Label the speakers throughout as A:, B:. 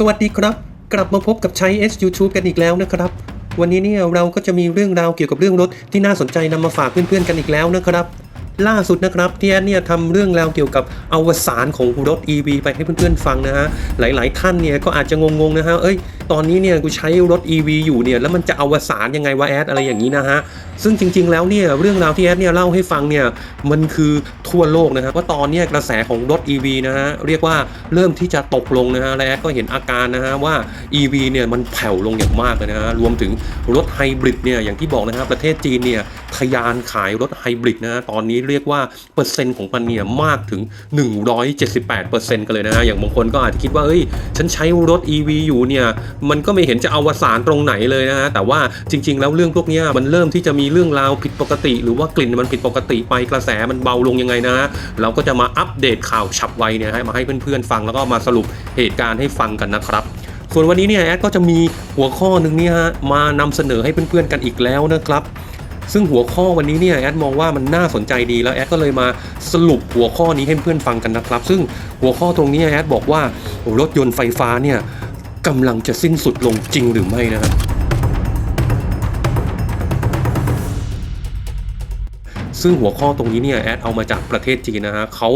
A: สวัสดีครับ กลับมาพบกับใช้ S YouTube กันอีกแล้วนะครับ วันนี้เนี่ยเราก็จะมีเรื่องราวเกี่ยวกับเรื่องรถที่น่าสนใจนำมาฝากเพื่อนๆกันอีกแล้วนะครับ ล่าสุดนะครับที่แอดเนี่ยทำเรื่องราวเกี่ยวกับอวสานของรถ EV ไปให้เพื่อนๆฟังนะฮะหลายๆ ท่านเนี่ยก็อาจจะงงๆนะฮะเอ้ยตอนนี้เนี่ยกูใช้รถ EV อยู่เนี่ยแล้วมันจะอวสานยังไงวะแอดอะไรอย่างนี้นะฮะซึ่งจริง ๆ แล้วเนี่ยเรื่องราวที่แอดเนี่ยเล่าให้ฟังเนี่ยมันคือทั่วโลกนะครับว่าตอนนี้กระแสของรถ EV นะฮะเรียกว่าเริ่มที่จะตกลงนะฮะและแอดก็เห็นอาการนะฮะว่า EV เนี่ยมันแผ่วลงอย่างมากเลยนะฮะรวมถึงรถไฮบริดเนี่ยอย่างที่บอกนะฮะประเทศจีนเนี่ยทะยานขายรถไฮบริดนะฮะตอนนี้เรียกว่าเปอร์เซ็นต์ของมันเนี่ยมากถึง 178%กันเลยนะฮะอย่างบางคนก็อาจจะคิดว่าเอ้ยฉันใช้รถ EV อยู่เนี่ยมันก็ไม่เห็นจะอวสานตรงไหนเลยนะฮะแต่ว่าจริง ๆ แล้วเรื่องพวกนี้มันเริ่มที่จะมีเรื่องราวผิดปกติ หรือว่ากลิ่นมันผิดปกติไปกระแสมันเบาลงยังไงนะฮะเราก็จะมาอัปเดตข่าวฉับไวเนี่ยให้มาให้เพื่อนๆฟังแล้วก็มาสรุปเหตุการณ์ให้ฟังกันนะครับส่วนวันนี้เนี่ยแอดก็จะมีหัวข้อหนึ่งเนี่ยฮะมานำเสนอให้เพื่อนๆกันอีกแล้วนะครับ ซึ่งหัวข้อวันนี้เนี่ยแอดมองว่ามันน่าสนใจดีแล้วแอดก็เลยมาสรุปหัวข้อนี้ให้เพื่อนฟังกันนะครับ ซึ่งหัวข้อตรงนี้แอดบอกว่ารถยนต์ไฟฟ้าเนี่ยกำลังจะสิ้นสุดลงจริงหรือไม่นะครับซึ่งหัวข้อตรงนี้เนี่ยแอดเอามาจากประเทศจีนนะฮะเขา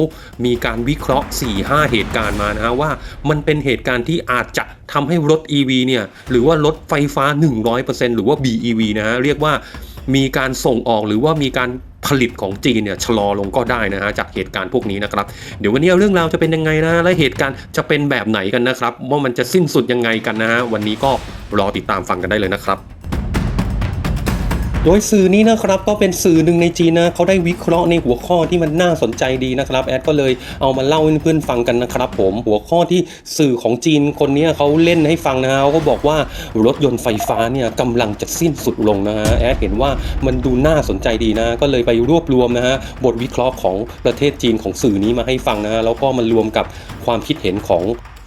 A: มีการวิเคราะห์ 4-5 เหตุการณ์มานะฮะว่ามันเป็นเหตุการณ์ที่อาจจะทำให้รถ EV เนี่ยหรือว่ารถไฟฟ้า 100%หรือว่า BEV นะฮะเรียกว่า มีการส่งออกหรือว่ามีการผลิตของจีนเนี่ยชะลอลงก็ได้นะฮะจากเหตุการณ์พวกนี้นะครับ เดี๋ยววันนี้เรื่องราวจะเป็นยังไงนะและเหตุการณ์จะเป็นแบบไหนกันนะครับ ว่ามันจะสิ้นสุดยังไงกันนะฮะวันนี้ก็รอติดตามฟังกันได้เลยนะครับ โดยสื่อนี้นะครับก็เป็นสื่อหนึ่งในจีนนะเขาได้วิเคราะห์ในหัวข้อที่มันน่าสนใจดีนะครับแอดก็เลยเอามาเล่าให้เพื่อนฟังกันนะครับผมหัวข้อที่สื่อของจีนคนนี้เขาเล่นให้ฟังนะฮะเขาก็บอกว่ารถยนต์ไฟฟ้าเนี่ยกำลังจะสิ้นสุดลงนะฮะแอดเห็นว่ามันดูน่าสนใจดีนะ ก็เลยไปรวบรวมนะฮะบทวิเคราะห์ของประเทศจีนของสื่อนี้มาให้ฟังนะฮะแล้วก็มารวมกับความคิดเห็นของ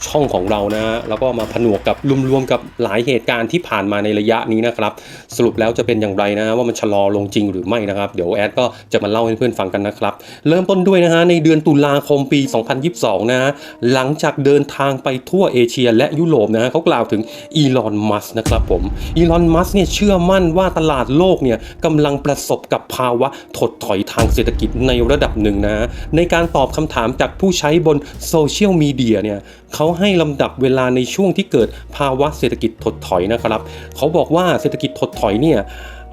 A: ช่องของเรานะฮะแล้วก็มาผนวกกับรวมๆกับหลายเหตุการณ์ที่ผ่านมาในระยะนี้นะครับ สรุปแล้วจะเป็นอย่างไรนะว่ามันชะลอลงจริงหรือไม่นะครับ เดี๋ยวแอดก็จะมาเล่าให้เพื่อนฟังกันนะครับ เริ่มต้นด้วยนะฮะในเดือนตุลาคมปี 2022 นะฮะหลังจากเดินทางไปทั่วเอเชียและยุโรปนะฮะเขากล่าวถึงอีลอนมัสนะครับผมอีลอนมัสเนี่ยเชื่อมั่นว่าตลาดโลกเนี่ยกำลังประสบกับภาวะถดถอยทางเศรษฐกิจในระดับหนึ่งนะฮะในการตอบคำถามจากผู้ใช้บนโซเชียลมีเดียเนี่ยเขาให้ลำดับเวลาในช่วงที่เกิดภาวะเศรษฐกิจถดถอยนะครับ เขาบอกว่าเศรษฐกิจถดถอยเนี่ย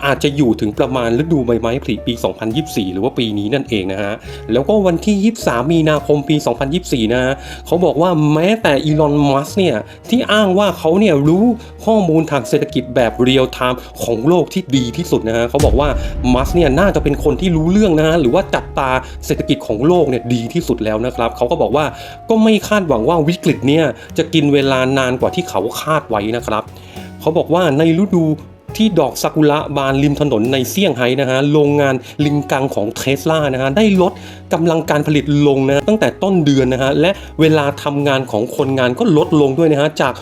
A: อาจจะอยู่ถึงประมาณฤดูใบไม้ผลิปี 2024 หรือว่าปีนี้นั่นเองนะฮะ แล้วก็วันที่ 23 มีนาคมปี 2024 นะฮะเขาบอกว่าแม้แต่อีลอน มัสเนี่ย ที่อ้างว่าเขาเนี่ยรู้ข้อมูลทางเศรษฐกิจแบบเรียลไทม์ของโลกที่ดีที่สุดนะฮะเขาบอกว่า มัสเนี่ยน่าจะเป็นคนที่รู้เรื่องนะฮะ หรือว่าจับตาเศรษฐกิจของโลกเนี่ยดีที่สุดแล้วนะครับเขาก็บอกว่าก็ไม่คาดหวังว่าวิกฤตเนี่ยจะกินเวลานานกว่าที่เขาคาดไว้นะครับเขาบอกว่าในฤดู ที่ดอกซากุระบานริมถนนในเซี่ยงไฮ้นะฮะโรงงานลิงกังของเทสลานะฮะได้ลด กำลังการผลิตลงนะตั้งแต่ต้นเดือนนะฮะและเวลาทำงานของคนงานก็ลดลงด้วยนะฮะจาก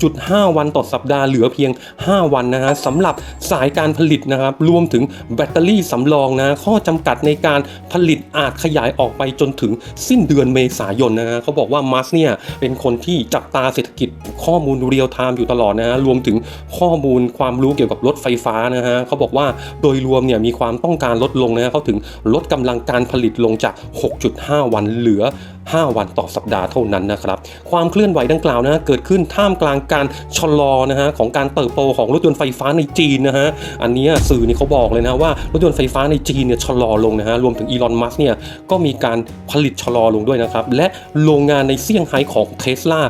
A: 6.5 วันต่อสัปดาห์เหลือเพียง 5 วันนะฮะสำหรับสายการผลิตนะครับรวมถึงแบตเตอรี่สำรองนะข้อจำกัดในการผลิตอาจขยายออกไปจนถึงสิ้นเดือนเมษายนนะฮะเขาบอกว่ามัสเนี่ยเป็นคนที่จับตาเศรษฐกิจข้อมูลเรียลไทม์อยู่ตลอดนะฮะรวมถึงข้อมูลความรู้เกี่ยวกับรถไฟฟ้านะฮะเขาบอกว่าโดยรวมเนี่ยมีความต้องการลดลงนะฮะเขาถึงลดกำลังการผลิตลงจาก6.5 วันเหลือ 5 วันต่อสัปดาห์เท่านั้นนะครับ ความเคลื่อนไหวดังกล่าวนะฮะเกิดขึ้นท่ามกลางการชะลอนะฮะของการเติบโตของรถยนต์ไฟฟ้าในจีนนะฮะอันนี้สื่อนี่เขาบอกเลยนะว่ารถยนต์ไฟฟ้าในจีนเนี่ยชะลอลงนะฮะรวมถึงอีลอนมัสเนี่ยก็มีการผลิตชะลอลงด้วยนะครับและโรงงานในเซี่ยงไฮ้ของเทสลา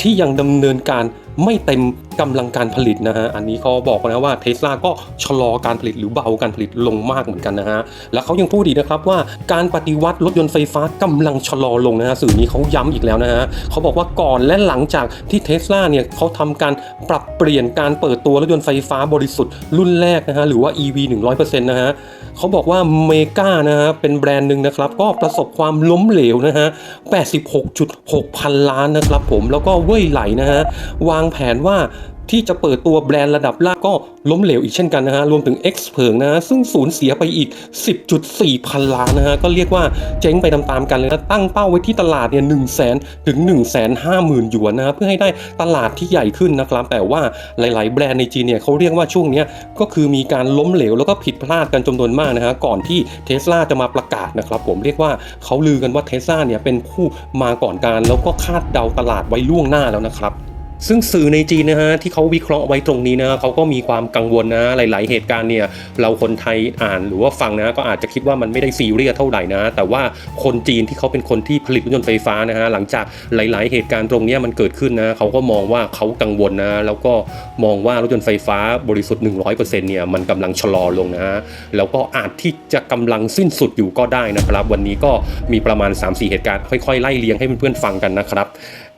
A: ที่ยังดำเนินการไม่เต็ม กำลังการผลิตนะฮะอันนี้เขาบอกนะว่าเทสลาก็ชะลอการผลิตหรือเบาการผลิตลงมากเหมือนกันนะฮะแล้วเขายังพูดอีกนะครับว่าการปฏิวัติรถยนต์ไฟฟ้ากำลังชะลอลงนะฮะสื่อนี้เขาย้ำอีกแล้วนะฮะเขาบอกว่าก่อนและหลังจากที่เทสลาเนี่ยเขาทำการปรับเปลี่ยนการเปิดตัวรถยนต์ไฟฟ้าบริสุทธิ์รุ่นแรกนะฮะหรือว่า EV 100%นะฮะเขาบอกว่าเมกานะฮะเป็นแบรนด์หนึ่งนะครับก็ประสบความล้มเหลวนะฮะ 86.6 พันล้านนะครับผมแล้วก็เว่ยไหลนะฮะวางแผนว่า ที่จะเปิดตัวแบรนด์ระดับล่างก็ล้มเหลวอีกเช่นกันนะฮะ รวมถึง X เผิงนะะซึ่งสูญเสียไปอีก 10.4 พันล้านนะฮะ ก็เรียกว่าเจ๊งไปตามๆกันเลยนะ ตั้งเป้าไว้ที่ตลาดเนี่ย1 0 0 0 0แสนถึง 1 5 0 0 0 0 หยวนนะฮะ เพื่อให้ได้ตลาดที่ใหญ่ขึ้นนะครับ แต่ว่าหลายๆ แบรนด์ในจีนเนี่ยเขาเรียกว่าช่วงนี้ก็คือมีการล้มเหลวแล้วก็ผิดพลาดกันจำนวนมากนะฮะ ก่อนที่เทสลาจะมาประกาศนะครับผมเรียกว่าเขาลือกันว่าเทสลาเนี่ยเป็นผู้มาก่อนการแล้วก็คาดเดาตลาดไว้ล่วงหน้าแล้วนะครับ ซึ่งสื่อในจีนนะฮะที่เขาวิเคราะห์ไว้ตรงนี้นะเขาก็มีความกังวลนะหลาย ๆ เหตุการณ์เนี่ยเราคนไทยอ่านหรือว่าฟังนะก็อาจจะคิดว่ามันไม่ได้ซีเรียสเท่าไหร่นะ แต่ว่าคนจีนที่เขาเป็นคนที่ผลิตรถยนต์ไฟฟ้านะฮะหลังจากหลาย ๆ เหตุการณ์ตรงนี้มันเกิดขึ้นนะเขาก็มองว่าเขากังวลนะแล้วก็มองว่ารถยนต์ไฟฟ้าบริสุทธิ์ 100%เนี่ยมันกำลังชะลอลงนะฮะแล้วก็อาจที่จะกำลังสิ้นสุดอยู่ก็ได้นะครับ วันนี้ก็มีประมาณ 3-4 เหตุการณ์ค่อย ๆ ไล่เลียงให้เพื่อน ๆ ฟังกันนะครับ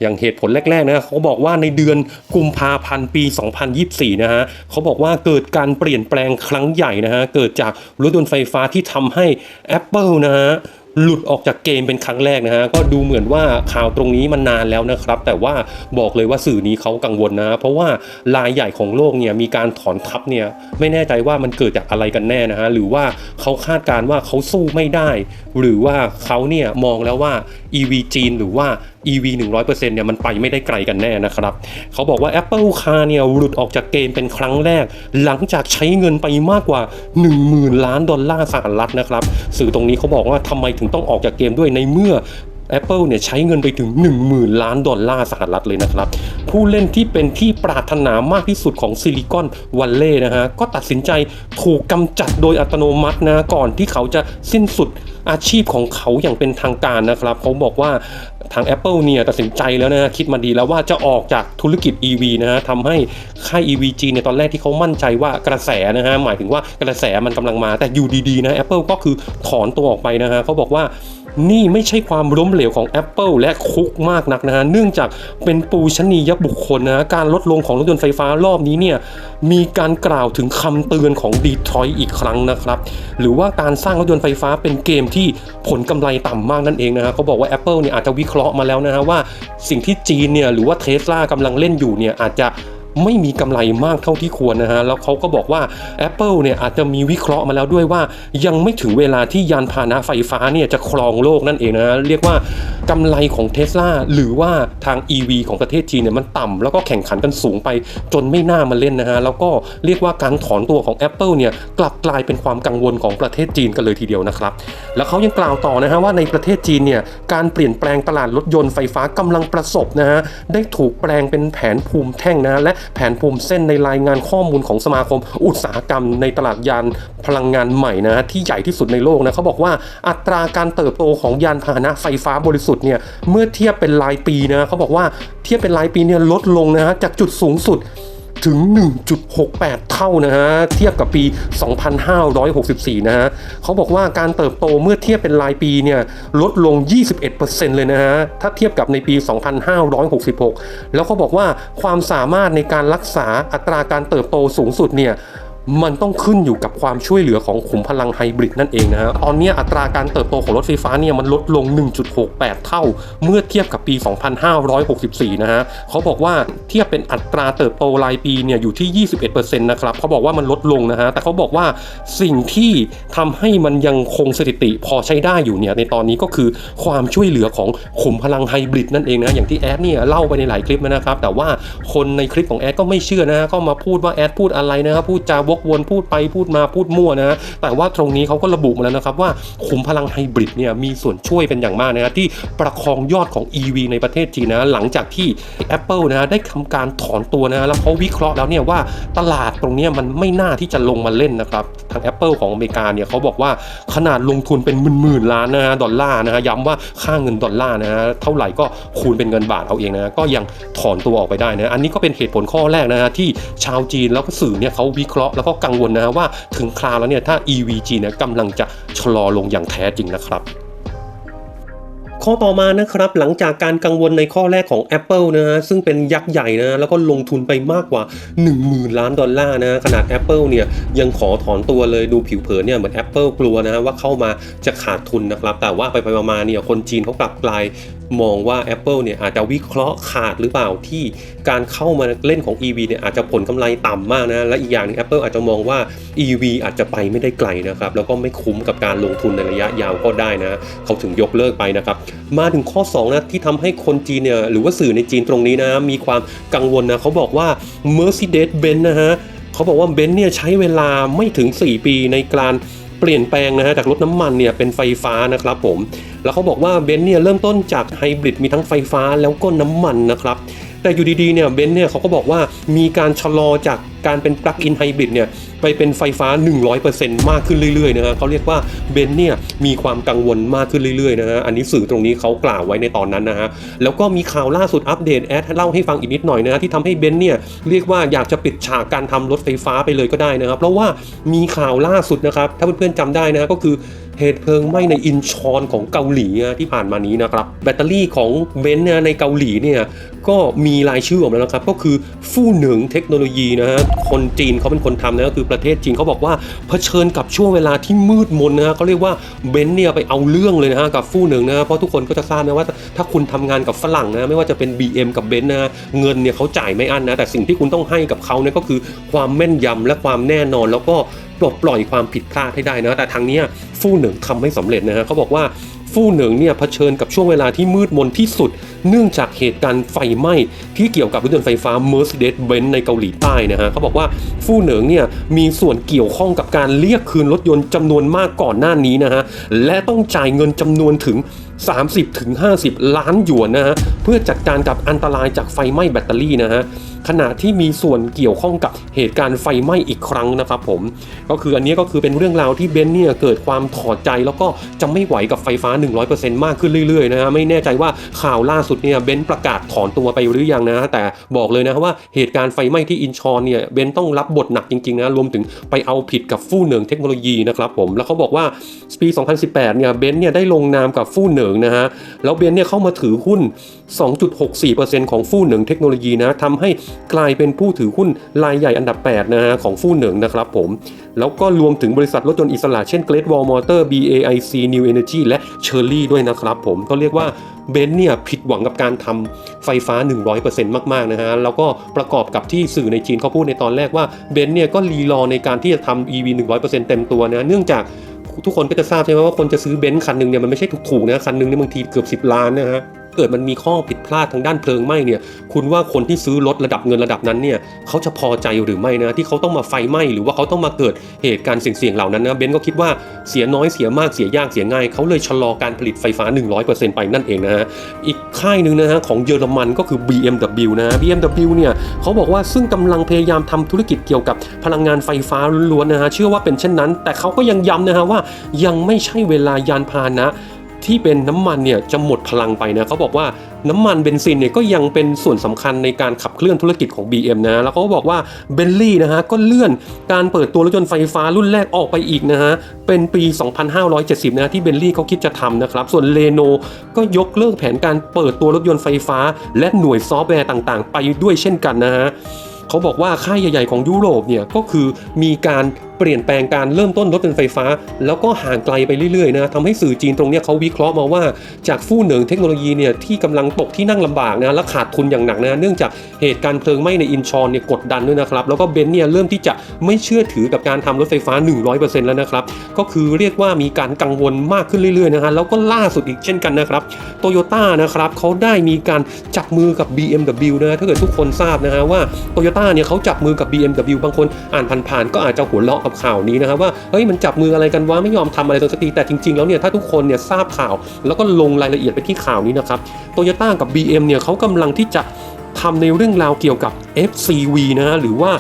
A: อย่างเหตุผลแรกๆนะเขาบอกว่าในเดือนกุมภาพันธ์ปี 2024 นะฮะเขาบอกว่าเกิดการเปลี่ยนแปลงครั้งใหญ่นะฮะเกิดจากรถยนต์ไฟฟ้าที่ทำให้ Apple นะฮะหลุดออกจากเกมเป็นครั้งแรกนะฮะก็ดูเหมือนว่าข่าวตรงนี้มันนานแล้วนะครับ แต่ว่าบอกเลยว่าสื่อนี้เขากังวลนะ เพราะว่ารายใหญ่ของโลกเนี่ยมีการถอนทัพเนี่ยไม่แน่ใจว่ามันเกิดจากอะไรกันแน่นะฮะหรือว่าเขาคาดการณ์ว่าเขาสู้ไม่ได้ หรือว่าเขาเนี่ยมองแล้วว่า EV จีนหรือว่า EV 100%เนี่ยมันไปไม่ได้ไกลกันแน่นะครับ เขาบอกว่า Apple Car เนี่ยหลุดออกจากเกมเป็นครั้งแรก หลังจากใช้เงินไปมากกว่า 10,000 ล้านดอลลาร์สหรัฐนะครับ สื่อตรงนี้เขาบอกว่าทำไมถึงต้องออกจากเกมด้วยในเมื่อ Apple เนี่ยใช้เงินไปถึง 10,000 ล้านดอลลาร์สหรัฐเลยนะครับ ผู้เล่นที่เป็นที่ปรารถนามากที่สุดของซิลิคอนวัลเลย์นะฮะ ก็ตัดสินใจถูกกำจัดโดยอัตโนมัตินะก่อนที่เขาจะสิ้นสุดอาชีพของเขาอย่างเป็นทางการนะครับ เขาบอกว่าทาง Apple เนี่ยตัดสินใจแล้วนะคิดมาดีแล้วว่าจะออกจากธุรกิจ EV นะฮะทำให้ค่าย EV จีเนี่ยตอนแรกที่เขามั่นใจว่ากระแสนะฮะหมายถึงว่ากระแสมันกำลังมาแต่อยู่ดีๆนะ Apple ก็คือถอนตัวออกไปนะฮะเขาบอกว่า นี่ไม่ใช่ความล้มเหลวของ Apple และคุกมากนักนะฮะ เนื่องจากเป็นปูชนียบุคคลนะฮะ การลดลงของรถยนต์ไฟฟ้ารอบนี้เนี่ย มีการกล่าวถึงคำเตือนของดีทรอยต์อีกครั้งนะครับ หรือว่าการสร้างรถยนต์ไฟฟ้าเป็นเกมที่ผลกำไรต่ำมากนั่นเองนะฮะเขาบอกว่า Apple เนี่ยอาจจะวิเคราะห์มาแล้วนะฮะว่าสิ่งที่จีนเนี่ยหรือว่าเทสลากำลังเล่นอยู่เนี่ยอาจจะ ไม่มีกำไรมากเท่าที่ควรนะฮะแล้วเขาก็บอกว่า Apple เนี่ยอาจจะมีวิเคราะห์มาแล้วด้วยว่า ยังไม่ถึงเวลาที่ยานพาหนะไฟฟ้าเนี่ยจะครองโลกนั่นเองนะะเรียกว่ากำไรของเท s l a หรือว่าทาง EV ของประเทศจีนเนี่ยมันต่ำแล้วก็แข่งขันกันสูงไปจนไม่น่ามาเล่นนะฮะแล้วก็เรียกว่าการถอนตัวของ Apple เนี่ยกลับกลายเป็นความกังวลของประเทศจีนกันเลยทีเดียวนะครับแล้วเขายังกล่าวต่อนะฮะว่าในประเทศจีนเนี่ยการเปลี่ยนแปลงตลาดรถยนต์ไฟฟ้ากำลังประสบนะฮะได้ถูกแปลงเป็นแผนภูมิแท่งนะและแผนภูมิเส้นในรายงานข้อมูลของสมาคม อุตสาหกรรม ในตลาดยานพลังงานใหม่นะฮะที่ใหญ่ที่สุดในโลกนะเขาบอกว่าอัตราการเติบโตของยานพาหนะไฟฟ้าบริสุทธิ์เนี่ยเมื่อเทียบเป็นรายปีนะเขาบอกว่าเทียบเป็นรายปีเนี่ยลดลงนะฮะจากจุดสูงสุด ถึง 1.68 เท่านะฮะ เทียบกับปี 2564 นะฮะเขาบอกว่าการเติบโตเมื่อเทียบเป็นรายปีเนี่ยลดลง 21%เลยนะฮะ ถ้าเทียบกับในปี 2566 แล้วเขาบอกว่าความสามารถในการรักษาอัตราการเติบโตสูงสุดเนี่ย มันต้องขึ้นอยู่กับความช่วยเหลือของขุมพลังไฮบริดนั่นเองนะฮะตอนนี้อัตราการเติบโตของรถไฟฟ้าเนี่ยมันลดลง 1.68 เท่า เมื่อเทียบกับปี 2564 นะฮะเขาบอกว่าเทียบเป็นอัตราเติบโตรายปีเนี่ยอยู่ที่ 21%นะครับเขาบอกว่ามันลดลงนะฮะแต่เขาบอกว่าสิ่งที่ทำให้มันยังคงสถิติพอใช้ได้อยู่เนี่ยในตอนนี้ก็คือความช่วยเหลือของขุมพลังไฮบริดนั่นเองนะอย่างที่แอดเนี่ยเล่าไปในหลายคลิปนะครับแต่ว่าคนในคลิปของแอดก็ไม่เชื่อนะฮะก็มาพูดว่าแอดพูดอะไรนะครับพูดจาวกวนพูดไปพูดมาพูดมั่วนะฮะแต่ว่าตรงนี้เขาก็ระบุมาแล้วนะครับว่าขุมพลังไฮบริดเนี่ยมีส่วนช่วยเป็นอย่างมากนะฮะที่ประคองยอดของ EV ในประเทศจีนนะหลังจากที่ Apple นะฮะได้ทำการถอนตัวนะฮะแล้วเขาวิเคราะห์แล้วเนี่ยว่าตลาดตรงนี้มันไม่น่าที่จะลงมาเล่นนะครับทาง Apple ของอเมริกาเนี่ยเขาบอกว่าขนาดลงทุนเป็นหมื่นๆล้านนะฮะดอลลาร์นะฮะย้ำว่าค่าเงินดอลลาร์นะฮะเท่าไหร่ก็คูณเป็นเงินบาทเอาเองนะฮะก็ยังถอนตัวออกไปได้นะอันนี้ก็เป็นเหตุผลข้อแรกนะฮะที่ชาวจีนแล้วก็สื่อเนี่ยเขาวิเคราะห์แล้วก็กังวลนะฮะว่าถึงคราวแล้วเนี่ยถ้า EV จีนเนี่ยกำลังจะชะลอลงอย่างแท้จริงนะครับข้อต่อมานะครับหลังจากการกังวลในข้อแรกของ Apple นะฮะซึ่งเป็นยักษ์ใหญ่นะแล้วก็ลงทุนไปมากกว่า 10,000 ล้านดอลลาร์นะขนาด Apple เนี่ยยังขอถอนตัวเลยดูผิวเผินเนี่ยเหมือน Apple กลัวนะฮะว่าเข้ามาจะขาดทุนนะครับแต่ว่าไปไปมาเนี่ยคนจีนเขากลับกลาย มองว่า Apple เนี่ยอาจจะวิเคราะห์ขาดหรือเปล่าที่การเข้ามาเล่นของ EV เนี่ยอาจจะผลกำไรต่ำมากนะและอีกอย่างหนึง Apple อาจจะมองว่า EV อาจจะไปไม่ได้ไกลนะครับแล้วก็ไม่คุ้มกับการลงทุนในระยะยาวก็ได้นะเขาถึงยกเลิกไปนะครับมาถึงข้อ2นะที่ทำให้คนจีนเนี่ยหรือว่าสื่อในจีนตรงนี้นะมีความกังวลนะเขาบอกว่า Mercedes-Benz นะฮะเขาบอกว่าเบนซ์เนี่ยใช้เวลาไม่ถึง 4 ปีในการ เปลี่ยนแปลงนะฮะจากรถน้ำมันเนี่ยเป็นไฟฟ้านะครับผม แล้วเขาบอกว่าเบนซ์เนี่ยเริ่มต้นจากไฮบริดมีทั้งไฟฟ้าแล้วก็น้ำมันนะครับ แต่อยู่ดีๆเนี่ยเบนซ์เนี่ยเขาก็บอกว่ามีการชะลอจากการเป็นปลั๊กอินไฮบริดเนี่ยไปเป็นไฟฟ้า 100%มากขึ้นเรื่อยๆนะฮะเขาเรียกว่าเบนซ์เนี่ยมีความกังวลมากขึ้นเรื่อยๆนะฮะอันนี้สื่อตรงนี้เขากล่าวไว้ในตอนนั้นนะฮะแล้วก็มีข่าวล่าสุดอัปเดตแอดเล่าให้ฟังอีกนิดหน่อยนะฮะที่ทำให้เบนซ์เนี่ยเรียกว่าอยากจะปิดฉากการทำรถไฟฟ้าไปเลยก็ได้นะครับเพราะว่ามีข่าวล่าสุดนะครับถ้าเพื่อนๆจำได้นะก็คือ เหตุเพลิงไหม้ในอินชอนของเกาหลีที่ผ่านมานี้นะครับ แบตเตอรี่ของเบนซ์ในเกาหลีเนี่ยก็มีรายชื่อออกมาแล้วครับ ก็คือฟู่หนิงเทคโนโลยีนะฮะคนจีนเขาเป็นคนทำนะก็คือประเทศจีนเขาบอกว่าเผชิญกับช่วงเวลาที่มืดมนนะฮะเขาเรียกว่าเบนซ์เนี่ยไปเอาเรื่องเลยนะฮะกับฟู่หนิงนะเพราะทุกคนก็จะทราบนะว่าถ้าคุณทำงานกับฝรั่งนะไม่ว่าจะเป็น BM กับเบนซ์นะเงินเนี่ยเขาจ่ายไม่อั้นนะแต่สิ่งที่คุณต้องให้กับเขาเนี่ยก็คือความแม่นยำและความแน่นอนแล้วก็ปลดปล่อยความผิดพลาดให้ได้นะแต่ทางเนี้ยฟู่หนิงทำไม่สำเร็จนะฮะเขาบอกว่าฟู่เหนิงเนี่ยเผชิญกับช่วงเวลาที่มืดมนที่สุด เนื่องจากเหตุการณ์ไฟไหม้ที่เกี่ยวกับรถยนต์ไฟฟ้า Mercedes-Benz ในเกาหลีใต้นะฮะเขาบอกว่าฟู่เหนิงเนี่ยมีส่วนเกี่ยวข้องกับการเรียกคืนรถยนต์จำนวนมากก่อนหน้านี้นะฮะและต้องจ่ายเงินจำนวนถึง 30-50 ล้านหยวนนะฮะเพื่อจัดการกับอันตรายจากไฟไหม้แบตเตอรี่นะฮะ ขณะที่มีส่วนเกี่ยวข้องกับเหตุการณ์ไฟไหม้อีกครั้งนะครับผม ก็คืออันนี้ก็คือเป็นเรื่องราวที่เบนซ์เนี่ยเกิดความถอดใจแล้วก็จะไม่ไหวกับไฟฟ้า 100%มากขึ้นเรื่อยๆนะฮะไม่แน่ใจว่าข่าวล่าสุดเนี่ยเบนซ์ประกาศถอนตัวไปหรือยังนะ แต่บอกเลยนะว่าเหตุการณ์ไฟไหม้ที่อินชอนเนี่ยเบนซ์ต้องรับบทหนักจริงๆนะรวมถึงไปเอาผิดกับฟู่เหนิงเทคโนโลยีนะครับผมแล้วเขาบอกว่าปี 2018 เนี่ยเบนซ์เนี่ยได้ลงนามกับฟู่เหนิงนะฮะแล้วเบนซ์เนี่ยเข้ามาถือหุ้น 2.64%ของฟู่หนิงเทคโนโลยีนะทำให้กลายเป็นผู้ถือหุ้นรายใหญ่อันดับ 8 นะฮะของฟู่หนิงนะครับผม แล้วก็รวมถึงบริษัทรถยนต์อิสระเช่น Great Wall Motor BAIC New Energy และ Cherry ด้วยนะครับผมก็เรียกว่าเบนซ์เนี่ยผิดหวังกับการทำไฟฟ้า 100%มาก ๆ นะฮะ แล้วก็ประกอบกับที่สื่อในจีนเขาพูดในตอนแรกว่าเบนซ์เนี่ยก็รีรอในการที่จะทำ EV 100%เต็มตัวนะ เนื่องจากทุกคนก็จะทราบใช่ไหมว่าคนจะซื้อเบนซ์คันหนึ่งเนี่ยมันไม่ใช่ถูกๆนะคันหนึ่งเนี่ยบางทีเกือบ 10 ล้านนะฮะ กิดมันมีข้อผิดพลาดทางด้านเพลิงไหม้เนี่ย คุณว่าคนที่ซื้อรถระดับเงินระดับนั้นเนี่ยเขาจะพอใจหรือไม่นะที่เขาต้องมาไฟไหม้หรือว่าเขาต้องมาเกิดเหตุการณ์เสี่ยงๆเหล่านั้นนะเบนก็คิดว่าเสียน้อยเสียมากเสียยากเสียง่ายเขาเลยชะลอการผลิตไฟฟ้า 100%ไปนั่นเองนะฮะอีกค่ายหนึ่งนะฮะของเยอรมันก็คือ BMW นะ BMW เนี่ยเขาบอกว่าซึ่งกำลังพยายามทำธุรกิจเกี่ยวกับพลังงานไฟฟ้าล้วนๆนะฮะเชื่อว่าเป็นเช่นนั้น แต่เขาก็ยังย้ำนะฮะว่ายังไม่ใช่เวลายานพาหนะ ที่เป็นน้ำมันเนี่ยจะหมดพลังไปนะเขาบอกว่าน้ำมันเบนซินเนี่ยก็ยังเป็นส่วนสำคัญในการขับเคลื่อนธุรกิจของ BM นะแล้วเขาก็บอกว่าเบนลี่นะฮะก็เลื่อนการเปิดตัวรถยนต์ไฟฟ้ารุ่นแรกออกไปอีกนะฮะเป็นปี 2570 นะที่เบนลี่เขาคิดจะทำนะครับส่วนเลโนก็ยกเลิกแผนการเปิดตัวรถยนต์ไฟฟ้า และหน่วยซอฟต์แวร์ต่างๆ ไปด้วยเช่นกันนะฮะเขาบอกว่าค่ายใหญ่ ๆ ของยุโรปเนี่ยก็คือมีการ เปลี่ยนแปลงการเริ่มต้นรถเป็นไฟฟ้า แล้วก็ห่างไกลไปเรื่อยๆนะทำให้สื่อจีนตรงนี้เขาวิเคราะห์มาว่าจากฟู่เหนิงเทคโนโลยีเนี่ยที่กำลังตกที่นั่งลำบากนะและขาดทุนอย่างหนักนะเนื่องจากเหตุการณ์เพลิงไหม้ในอินชอนเนี่ยกดดันด้วยนะครับแล้วก็เบนซ์เนี่ยเริ่มที่จะไม่เชื่อถือกับการทำรถไฟฟ้า 100%แล้วนะครับก็คือเรียกว่ามีการกังวลมากขึ้นเรื่อยๆนะฮะแล้วก็ล่าสุดอีกเช่นกันนะครับโตโยต้านะครับเขาได้มีการจับมือกับ BMW นะถ้าเกิดทุกคนทราบนะฮะว่าโตโยต้าเนี่ยเขาจับมือกับ BMW บางคนอ่านผ่านๆก็อาจจะหัวเราะกับข่าวนี้นะครับว่าเฮ้ยมันจับมืออะไรกันวะไม่ยอมทำอะไรสักทีแต่จริงๆแล้วเนี่ยถ้าทุกคนเนี่ยทราบข่าว แล้วก็ลงรายละเอียดไปที่ข่าวนี้นะครับโตโยต้ากับ BM เนี่ยเขากำลังที่จะทำในเรื่องราวเกี่ยวกับ FCV นะฮะหรือว่า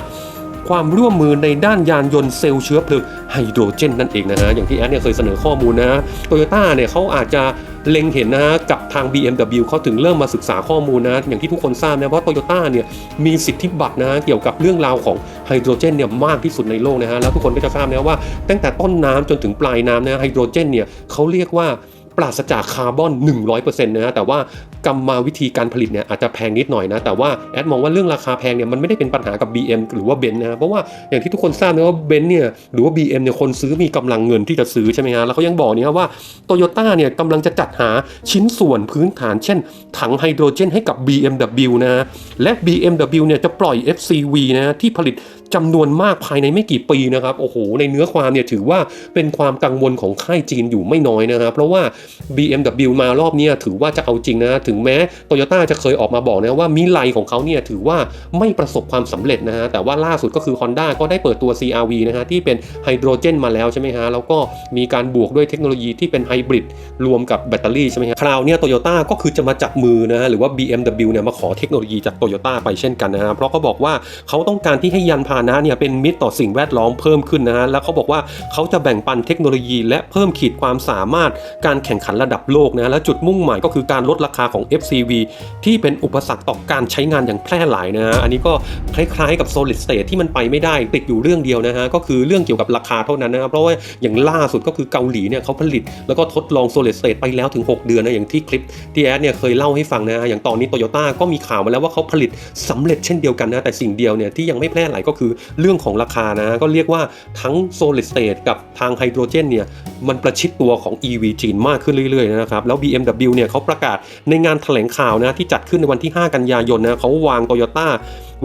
A: ความร่วมมือในด้านยานยนต์เซลล์เชื้อเพลิงไฮโดรเจนนั่นเองนะฮะอย่างที่แอดเนี่ยเคยเสนอข้อมูลนะโตโยต้าเนี่ยเขาอาจจะ เล็งเห็นนะฮะกับทาง BMW เขาถึงเริ่มมาศึกษาข้อมูลนะ อย่างที่ทุกคนทราบนะว่าโตโยต้าเนี่ยมีสิทธิบัตรนะเกี่ยวกับเรื่องราวของไฮโดรเจนเนี่ยมากที่สุดในโลกนะฮะแล้วทุกคนก็จะทราบนะว่า ตั้งแต่ต้นน้ำจนถึงปลายน้ำนะไฮโดรเจนเนี่ยเขาเรียกว่าปราศจากคาร์บอน 100%นะฮะแต่ว่า กรรมวิธีการผลิตเนี่ยอาจจะแพงนิดหน่อยนะ แต่ว่าแอดมองว่าเรื่องราคาแพงเนี่ยมันไม่ได้เป็นปัญหากับ BM หรือว่าเบนซ์นะเพราะว่าอย่างที่ทุกคนทราบนะว่าเบนซ์เนี่ยหรือว่า BM เนี่ยคนซื้อมีกำลังเงินที่จะซื้อใช่ไหมฮะแล้วเขายังบอกเนี่ยว่าโตโยต้าเนี่ยกำลังจะจัดหาชิ้นส่วนพื้นฐาน เช่น ถังไฮโดรเจนให้กับ BMW นะและ BMW เนี่ยจะปล่อย FCV นะที่ผลิตจำนวนมากภายในไม่กี่ปีนะครับโอ้โหในเนื้อความเนี่ยถือว่าเป็นความกังวลของค่ายจีนอยู่ไม่น้อยนะครับ เพราะว่า BMW มารอบนี้ถือว่าจะเอาจริงนะถึงแม้โตโยต้าจะเคยออกมาบอกนะว่ามิไลของเขาเนี่ยถือว่าไม่ประสบความสำเร็จนะฮะแต่ว่าล่าสุดก็คือ Honda ก็ได้เปิดตัว CRV นะฮะที่เป็นไฮโดรเจนมาแล้วใช่ไหมฮะแล้วก็มีการบวกด้วยเทคโนโลยีที่เป็นไฮบริดรวมกับแบตเตอรี่ใช่ไหมฮะคราวเนี้ยโตโยต้าก็คือจะมาจับมือนะฮะหรือว่า BMW เนี่ยมาขอเทคโนโลยีจากโตโยต้าไปเช่นกันนะฮะเพราะเขาบอกว่าเขาต้องการที่ให้ยานพาหนะเนี่ยเป็นมิตรต่อสิ่งแวดล้อมเพิ่มขึ้นนะฮะแล้วเขาบอกว่าเขาจะแบ่งปันเทคโนโลยี และเพิ่มขีดความสามารถการแข่งขันระดับโลกนะและจุดมุ่งหมายก็คือการลดราคาของ FCV ที่เป็นอุปสรรคต่อการใช้งานอย่างแพร่หลายนะฮะอันนี้ก็คล้ายๆกับ solid state ที่มันไปไม่ได้ติดอยู่เรื่องเดียวนะฮะก็คือเรื่องเกี่ยวกับราคาเท่านั้นนะครับเพราะว่าอย่างล่าสุดก็คือเกาหลีเนี่ยเขาผลิต แล้วก็ทดลอง solid state ไปแล้วถึง 6 เดือนนะอย่างที่คลิปที่แอดเนี่ยเคยเล่าให้ฟังนะฮะอย่างตอนนี้โตโยต้าก็มีข่าวมาแล้วว่าเขาผลิตสำเร็จเช่นเดียวกันนะแต่สิ่งเดียวเนี่ยที่ยังไม่แพร่หลายก็คือเรื่องของราคานะก็เรียกว่าทั้ง solid state กับทางไฮโดรเจนเนี่ย มันประชิดตัวของ EV จีนมากขึ้นเรื่อยๆนะครับ แล้ว BMW เนี่ยเขาประกาศในงานแถลงข่าวนะที่จัดขึ้นในวันที่ 5 กันยายนนะเขาวางโตโยต้า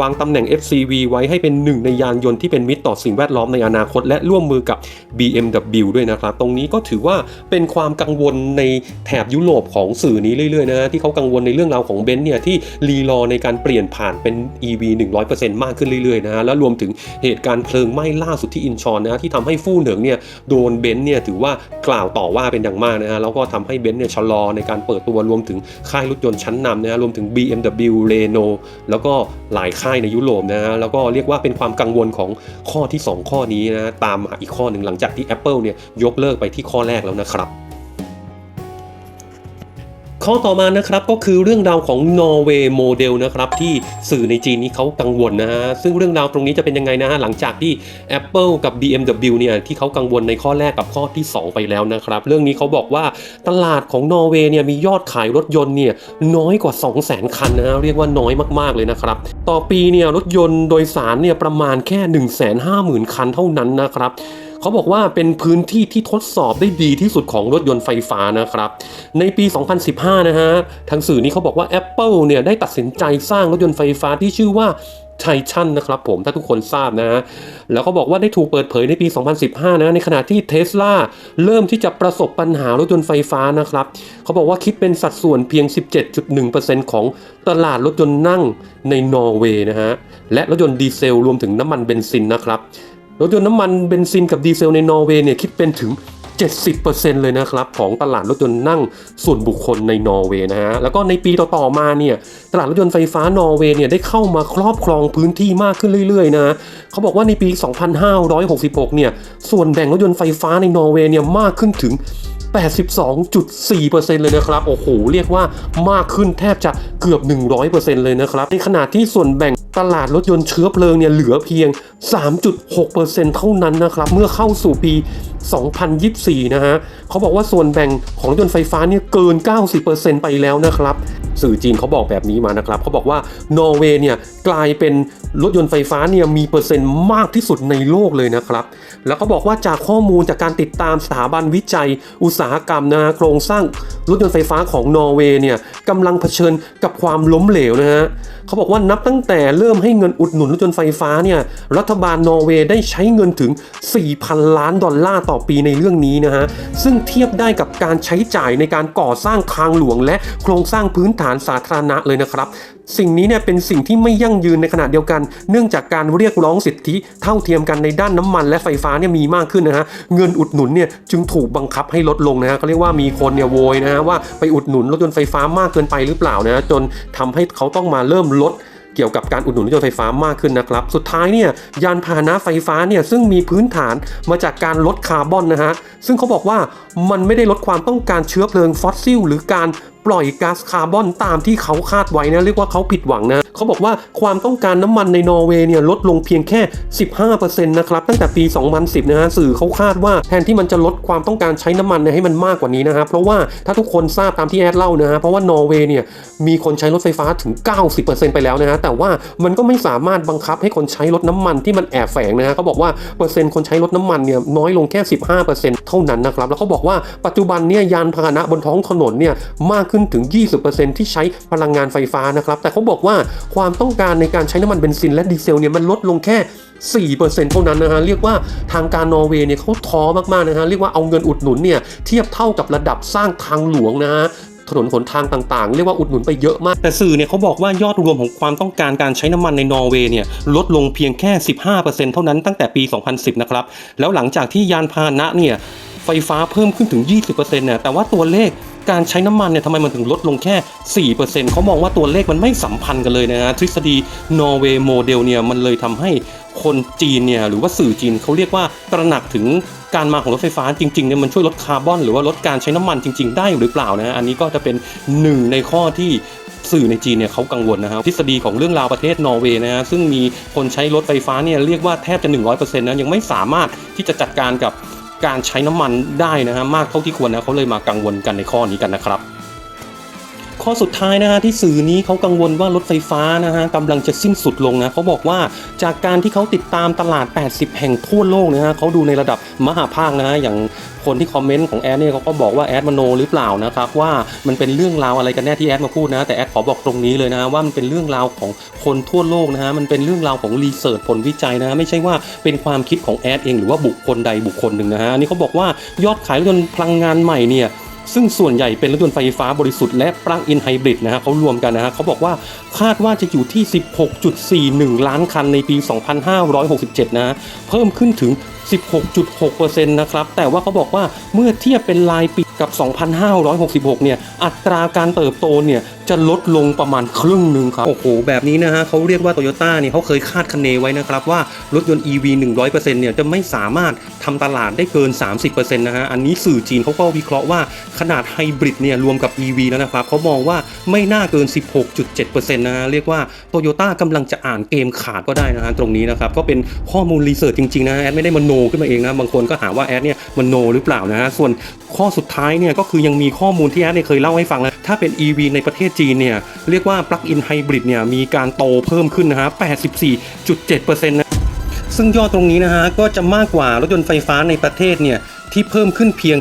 A: วางตำแหน่ง FCV ไว้ให้เป็นหนึ่งในยานยนต์ที่เป็นมิตรต่อสิ่งแวดล้อมในอนาคต และร่วมมือกับ BMW ด้วยนะครับ ตรงนี้ก็ถือว่าเป็นความกังวลในแถบยุโรปของสื่อนี้เรื่อยๆนะที่เขากังวลในเรื่องราวของเบนซ์เนี่ยที่รีรอในการเปลี่ยนผ่านเป็น EV 100%มากขึ้นเรื่อยๆนะแล้วรวมถึงเหตุการณ์เพลิงไหม้ล่าสุดที่อินชอนนะที่ทำให้ฟู่เหนิงเนี่ยโดนเบนซ์เนี่ยถือว่ากล่าวต่อว่าเป็นอย่างมากนะฮะแล้วก็ทำให้เบนซ์เนี่ยชะลอในการเปิดตัวรวมถึงค่ายรถยนต์ชั้นนำนะฮะรวมถึง BMW Renault แล้วก็หลายค่ายในยุโรปนะฮะแล้วก็เรียกว่าเป็นความกังวลของข้อที่ 2 ข้อนี้นะตามมาอีกข้อหนึ่งหลังจากที่ Apple เนี่ยยกเลิกไปที่ข้อแรกแล้วนะครับ ข้อต่อมานะครับก็คือเรื่องราวของ Norway Model นะครับที่สื่อในจีนนี้เขากังวลนะฮะซึ่งเรื่องราวตรงนี้จะเป็นยังไงนะฮะหลังจากที่ Apple กับ BMW เนี่ยที่เขากังวลในข้อแรกกับข้อที่ 2 ไปแล้วนะครับ เรื่องนี้เขาบอกว่าตลาดของนอร์เวย์เนี่ยมียอดขายรถยนต์เนี่ยน้อยกว่า 200,000 คันนะฮะเรียกว่าน้อยมากๆเลยนะครับ ต่อปีเนี่ยรถยนต์โดยสารเนี่ยประมาณแค่ 150,000 คันเท่านั้นนะครับ เขาบอกว่าเป็นพื้นที่ที่ทดสอบได้ดีที่สุดของรถยนต์ไฟฟ้านะครับ ในปี 2015 นะฮะ ทางสื่อนี้เขาบอกว่า Apple เนี่ยได้ตัดสินใจสร้างรถยนต์ไฟฟ้าที่ชื่อว่าไทชันนะครับผมถ้าทุกคนทราบนะฮะแล้วเขาบอกว่าได้ถูกเปิดเผยในปี 2015 นะในขณะที่เท s l a เริ่มที่จะประสบปัญหารถยนต์ไฟฟ้านะครับเขาบอกว่าคิดเป็นสัดส่วนเพียง 17.1%ของตลาดรถยนต์นั่งในนอร์เวย์นะฮะและรถยนต์ดีเซลรวมถึงน้ำมันเบนซินนะครับ รถยนต์น้ำมันเบนซินกับดีเซลในนอร์เวย์เนี่ยคิดเป็นถึง 70%เลยนะครับของตลาดรถยนต์นั่งส่วนบุคคลในนอร์เวย์นะฮะแล้วก็ในปีต่อๆมาเนี่ยตลาดรถยนต์ไฟฟ้านอร์เวย์เนี่ยได้เข้ามาครอบครองพื้นที่มากขึ้นเรื่อยๆนะเขาบอกว่าในปี 2566 เนี่ยส่วนแบ่งรถยนต์ไฟฟ้าในนอร์เวย์เนี่ยมากขึ้นถึง 82.4%เลยนะครับ โอ้โห เรียกว่ามากขึ้นแทบจะเกือบ 100%เลยนะครับ ในขณะที่ส่วนแบ่งตลาดรถยนต์เชื้อเพลิงเนี่ยเหลือเพียง 3.6%เท่านั้นนะครับ เมื่อเข้าสู่ปี 2024 นะฮะเขาบอกว่าส่วนแบ่งของรถยนต์ไฟฟ้าเนี่ยเกิน 90%ไปแล้วนะครับสื่อจีนเขาบอกแบบนี้มานะครับเขาบอกว่านอร์เวย์เนี่ยกลายเป็นรถยนต์ไฟฟ้าเนี่ยมีเปอร์เซ็นต์มากที่สุดในโลกเลยนะครับ แล้วเขาบอกว่าจากข้อมูลจากการติดตามสถาบันวิจัยอุตสาหกรรมนะฮะโครงสร้างรถยนต์ไฟฟ้าของนอร์เวย์เนี่ยกำลังเผชิญกับความล้มเหลวนะฮะเขาบอกว่านับตั้งแต่เริ่มให้เงินอุดหนุนรถยนต์ไฟฟ้าเนี่ยรัฐบาลนอร์เวย์ได้ใช้เงินถึง 4,000 ล้านดอลลาร์ต่อปีในเรื่องนี้นะฮะซึ่งเทียบได้กับการใช้จ่ายในการก่อสร้างทางหลวงและโครงสร้างพื้นฐานสาธารณะเลยนะครับ สิ่งนี้เนี่ยเป็นสิ่งที่ไม่ยั่งยืนในขณะเดียวกัน เนื่องจากการเรียกร้องสิทธิเท่าเทียมกันในด้านน้ำมันและไฟฟ้าเนี่ยมีมากขึ้นนะฮะเงินอุดหนุนเนี่ยจึงถูกบังคับให้ลดลงนะฮะเขาเรียกว่ามีคนเนี่ยโวยนะฮะว่าไปอุดหนุนรถยนต์ไฟฟ้ามากเกินไปหรือเปล่านะฮะจนทำให้เขาต้องมาเริ่มลดเกี่ยวกับการอุดหนุนรถยนต์ไฟฟ้ามากขึ้นนะครับ สุดท้ายเนี่ยยานพาหนะไฟฟ้าเนี่ยซึ่งมีพื้นฐานมาจากการลดคาร์บอนนะฮะ ซึ่งเขาบอกว่ามันไม่ได้ลดความต้องการเชื้อเพลิงฟอสซิลหรือการ ปล่อยก๊าซคาร์บอนตามที่เขาคาดไว้นะ เรียกว่าเขาผิดหวังนะเขาบอกว่าความต้องการน้ำมันในนอร์เวย์เนี่ยลดลงเพียงแค่ 15%นะครับตั้งแต่ปี 2010 นะฮะสื่อเขาคาดว่าแทนที่มันจะลดความต้องการใช้น้ำมันเนี่ยให้มันมากกว่านี้นะฮะเพราะว่าถ้าทุกคนทราบตามที่แอดเล่านะฮะเพราะว่านอร์เวย์เนี่ยมีคนใช้รถไฟฟ้าถึง 90%ไปแล้วนะฮะแต่ว่ามันก็ไม่สามารถบังคับให้คนใช้รถน้ำมันที่มันแอบแฝงนะฮะเขาบอกว่าเปอร์เซ็นต์คนใช้รถน้ำมันเนี่ยน้อยลงแค่ 15%เท่านั้นนะครับแล้วเขาบอกว่าปัจจุบันเนี่ยยานพาหนะบนท้องถนนเนี่ยมากขึ้นถึง 20%ที่ใช้พลังงานไฟฟ้านะครับ แต่เขาบอกว่าความต้องการในการใช้น้ำมันเบนซินและดีเซลเนี่ยมันลดลงแค่ 4%เท่านั้นนะฮะ เรียกว่าทางการนอร์เวย์เนี่ยเขาท้อมากๆนะฮะ เรียกว่าเอาเงินอุดหนุนเนี่ยเทียบเท่ากับระดับสร้างทางหลวงนะฮะถนนหนทางต่างๆ เรียกว่าอุดหนุนไปเยอะมาก แต่สื่อเนี่ยเขาบอกว่ายอดรวมของความต้องการการใช้น้ำมันในนอร์เวย์เนี่ยลดลงเพียงแค่ 15%เท่านั้นตั้งแต่ปี 2010 นะครับ แล้วหลังจากที่ยานพาหนะเนี่ย ไฟฟ้าเพิ่มขึ้นถึง 20%เนี่ยแต่ว่าตัวเลขการใช้น้ำมันเนี่ยทำไมมันถึงลดลงแค่ 4%เขามองว่าตัวเลขมันไม่สัมพันธ์กันเลยนะฮะทฤษฎีนอร์เวย์โมเดลเนี่ยมันเลยทำให้คนจีนเนี่ยหรือว่าสื่อจีนเขาเรียกว่าตระหนักถึงการมาของรถไฟฟ้าจริงๆเนี่ยมันช่วยลดคาร์บอน หรือว่าลดการใช้น้ำมันจริง ๆ ได้หรือเปล่านะฮะอันนี้ก็จะเป็นหนึ่งในข้อที่สื่อในจีนเนี่ยเขากังวลนะครับทฤษฎีของเรื่องราวประเทศนอร์เวย์นะฮะซึ่งมีคนใช้รถไฟฟ้าเนี่ยเรียกว่าแทบจะ 100%นะยังไม่สามารถที่จะจัดการกับ การใช้น้ำมันได้นะฮะมากเท่าที่ควรนะเขาเลยมากังวลกันในข้อนี้กันนะครับ ข้อสุดท้ายนะฮะที่สื่อนี้เขากังวลว่ารถไฟฟ้านะฮะกำลังจะสิ้นสุดลงนะเขาบอกว่าจากการที่เขาติดตามตลาด 80 แห่งทั่วโลกนะฮะเขาดูในระดับมหาภาคนะฮะอย่างคนที่คอมเมนต์ของแอดเนี่ยเขาก็บอกว่าแอดมโนหรือเปล่านะครับว่ามันเป็นเรื่องราวอะไรกันแน่ที่แอดมาพูดนะแต่แอดขอบอกตรงนี้เลยนะว่ามันเป็นเรื่องราวของคนทั่วโลกนะฮะมันเป็นเรื่องราวของรีเสิร์ชผลวิจัยนะไม่ใช่ว่าเป็นความคิดของแอดเองหรือว่าบุคคลใดบุคคลหนึ่งนะฮะนี่เขาบอกว่ายอดขายรถยนต์พลังงานใหม่เนี่ย ซึ่งส่วนใหญ่เป็นรถยนต์ไฟฟ้าบริสุทธิ์และปลั๊กอินไฮบริดนะฮะเขารวมกันนะฮะเขาบอกว่าคาดว่าจะอยู่ที่ 16.41 ล้านคันในปี 2567 นะฮะเพิ่มขึ้นถึง 16.6%นะครับ แต่ว่าเขาบอกว่าเมื่อเทียบเป็นรายปีกับ 2,566 เนี่ย อัตราการเติบโตเนี่ยจะลดลงประมาณครึ่งหนึ่งครับ โอ้โห แบบนี้นะฮะเขาเรียกว่าโตโยต้าเนี่ยเขาเคยคาดคะเนไว้นะครับว่า รถยนต์ EV 100%เนี่ยจะไม่สามารถทำตลาดได้เกิน 30%นะฮะ อันนี้สื่อจีนเขาก็วิเคราะห์ว่าขนาดไฮบริดเนี่ยรวมกับ EV แล้วนะครับเขามองว่าไม่น่าเกิน 16.7%นะฮะ เรียกว่าโตโยต้ากำลังจะอ่านเกมขาดก็ได้นะฮะตรงนี้นะครับก็เป็นข้อมูลรีเสิร์ชจริงๆนะแอดไม่ได้มโนขึ้นมาเองนะบางคนก็หาว่าแอดเนี่ยมโนหรือเปล่านะฮะส่วนข้อสุดท้ายเนี่ยก็คือยังมีข้อมูลที่แอดเนี่ยเคยเล่าให้ฟังแล้วถ้าเป็น EV ในประเทศจีนเนี่ยเรียกว่าปลั๊กอินไฮบริดเนี่ยมีการโตเพิ่มขึ้นนะฮะ84.7%นะซึ่งยอดตรงนี้นะฮะก็จะมากกว่ารถยนต์ไฟฟ้าในประเทศเนี่ย ที่เพิ่มขึ้นเพียง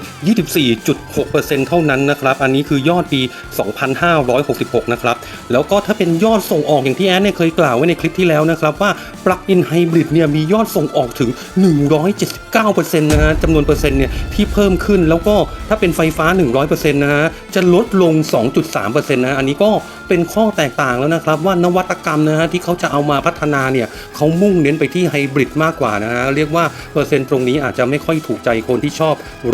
A: 24.6%เท่านั้นนะครับอันนี้คือยอดปี 2566 นะครับแล้วก็ถ้าเป็นยอดส่งออกอย่างที่แอนเนี่ยเคยกล่าวไว้ในคลิปที่แล้วนะครับว่า Plug-in Hybrid เนี่ยมียอดส่งออกถึง 179%นะฮะจำนวนเปอร์เซ็นต์เนี่ยที่เพิ่มขึ้นแล้วก็ถ้าเป็นไฟฟ้า 100%นะฮะจะลดลง 2.3%นะฮะอันนี้ก็เป็นข้อแตกต่างแล้วนะครับว่านวัตกรรมนะฮะที่เขาจะเอามาพัฒนาเนี่ยเขามุ่งเน้นไปที่ไฮบริดมากกว่านะฮะเรียกว่าเปอร์เซ็นต์ตรงนี้อาจจะไม่ค่อยถูกใจคนที่ชอบ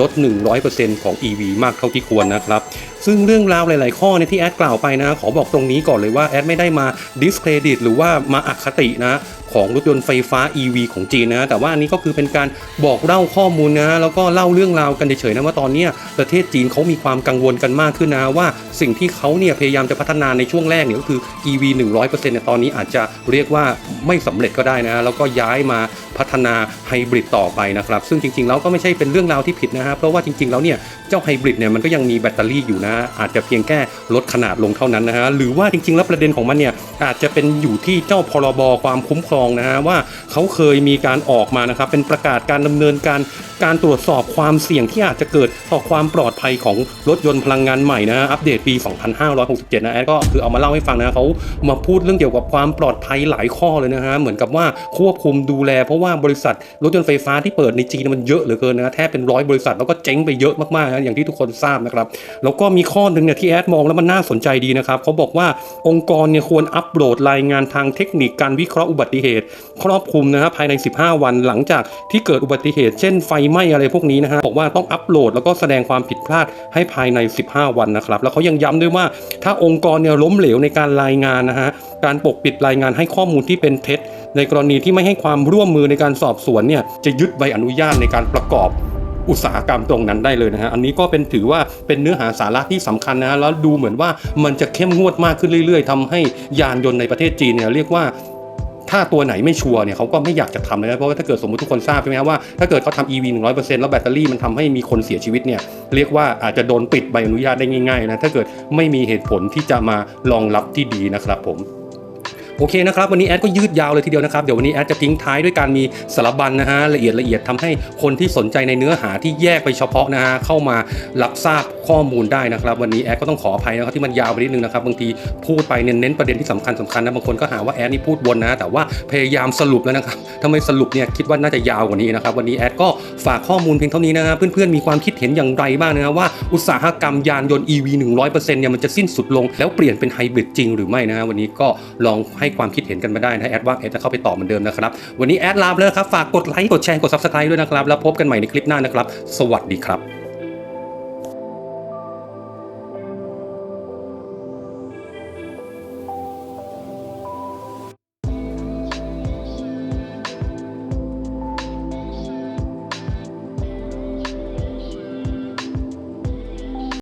A: รถ 100%ของ EV มากเท่าที่ควรนะครับ ซึ่งเรื่องราวหลาย ๆ ข้อในที่แอดกล่าวไปนะ ขอบอกตรงนี้ก่อนเลยว่าแอดไม่ได้มา discredit หรือว่ามาอคตินะของรถยนต์ไฟฟ้า EV ของจีนนะ แต่ว่าอันนี้ก็คือเป็นการบอกเล่าข้อมูลนะ แล้วก็เล่าเรื่องราวกันเฉยๆนะว่าตอนนี้ประเทศจีนเขามีความกังวลกันมากขึ้นนะว่าสิ่งที่เขาเนี่ยพยายามจะพัฒนาในช่วงแรกเนี่ยก็คือ EV 100%เนี่ยตอนนี้อาจจะเรียกว่าไม่สำเร็จก็ได้นะ แล้วก็ย้ายมา พัฒนาไฮบริดต่อไปนะครับซึ่งจริงๆแล้วก็ไม่ใช่เป็นเรื่องราวที่ผิดนะฮะเพราะว่าจริงๆแล้วเนี่ยเจ้าไฮบริดเนี่ยมันก็ยังมีแบตเตอรี่อยู่นะ อาจจะเพียงแค่ลดขนาดลงเท่านั้นนะฮะหรือว่าจริงๆแล้วประเด็นของมันเนี่ยอาจจะเป็นอยู่ที่เจ้าพรบความคุ้มครองนะฮะว่าเขาเคยมีการออกมานะครับเป็นประกาศการดำเนินการการตรวจสอบความเสี่ยงที่อาจจะเกิดต่อความปลอดภัยของรถยนต์พลังงานใหม่นะฮะอัปเดตปี 2567 นะแอดก็คือเอามาเล่าให้ฟังนะเขามาพูดเรื่องเกี่ยวกับความปลอดภัยหลายข้อเลยนะฮะเหมือนกับว่าควบคุมดูแลเพราะว่าบริษัทรถยนต์ไฟฟ้าที่เปิดในจีนมันเยอะเหลือเกินนะแทบเป็นร้อยบริษัทแล้วก็เจ๊งไปเยอะมากๆนะอย่างที่ทุกคนทราบนะครับแล้วก็มีข้อหนึ่งเนี่ยที่แอดมองแล้วมันน่าสนใจดีนะครับเขาบอกว่าองค์กรเนี่ยควรอัปโหลดรายงานทางเทคนิคการวิเคราะห์อุบัติเหตุ ครอบคลุมนะฮะภายใน 15 วันหลังจากที่เกิดอุบัติเหตุ เช่นไฟไหม้อะไรพวกนี้นะฮะบอกว่าต้องอัปโหลดแล้วก็แสดงความผิดพลาดให้ภายใน 15 วันนะครับแล้วเขายังย้ำด้วยว่าถ้าองค์กรเนี่ยล้มเหลวในการรายงานนะฮะการปกปิดรายงานให้ข้อมูลที่เป็นเท็จ ในกรณีที่ไม่ให้ความร่วมมือในการสอบสวนเนี่ยจะยึดใบอนุญาตในการประกอบอุตสาหกรรมตรงนั้นได้เลยนะฮะ อันนี้ก็เป็นถือว่าเป็นเนื้อหาสาระที่สำคัญนะฮะ แล้วดูเหมือนว่ามันจะเข้มงวดมากขึ้นเรื่อย ๆทำให้ยานยนต์ในประเทศจีนเนี่ยเรียกว่าถ้าตัวไหนไม่ชัวร์เนี่ยเขาก็ไม่อยากจะทำเลยนะเพราะว่าถ้าเกิดสมมติทุกคนทราบใช่ไหมว่าถ้าเกิดเขาทำ EV 100%แล้วแบตเตอรี่มันทำให้มีคนเสียชีวิตเนี่ยเรียกว่าอาจจะโดนปิดใบอนุญาตได้ง่ายๆนะถ้าเกิดไม่มีเหตุผลที่จะมารองรับที่ดีนะครับผม โอเคนะครับวันนี้แอดก็ยืดยาวเลยทีเดียวนะครับเดี๋ยววันนี้แอดจะทิ้งท้ายด้วยการมีสารบัญนะฮะละเอียดละเอียดทำให้คนที่สนใจในเนื้อหาที่แยกไปเฉพาะนะฮะเข้ามารับทราบข้อมูลได้นะครับ วันนี้แอดก็ต้องขออภัยนะครับที่มันยาวไปนิดนึงนะครับบางทีพูดไปเน้นเน้นประเด็นที่สำคัญสำคัญนะบางคนก็หาว่าแอดนี่พูดวนนะแต่ว่าพยายามสรุปแล้วนะครับถ้าไม่สรุปเนี่ยคิดว่าน่าจะยาวกว่านี้นะครับวันนี้แอดก็ฝากข้อมูลเพียงเท่านี้นะครับเพื่อนๆมีความคิดเห็นอย่างไรบ้างนะว่าอุตสาหกรรมยานยนต์ EV 100%เนี่ยมันจะสิ้นสุดลงแล้วเปลี่ยนเป็นไฮบริดจริงหรือไม่นะฮะวันนี้ก็ลองให้ความคิดเห็นกันมาได้นะแอดว่าแอดจะเข้าไปตอบเหมือนเดิมนะครับ วันนี้แอดลาไปแล้วครับ ฝากกดไลค์กดแชร์กดซับสไครต์ด้วยนะครับ แล้วพบกันใหม่ในคลิปหน้านะครับ สวัสดีครับ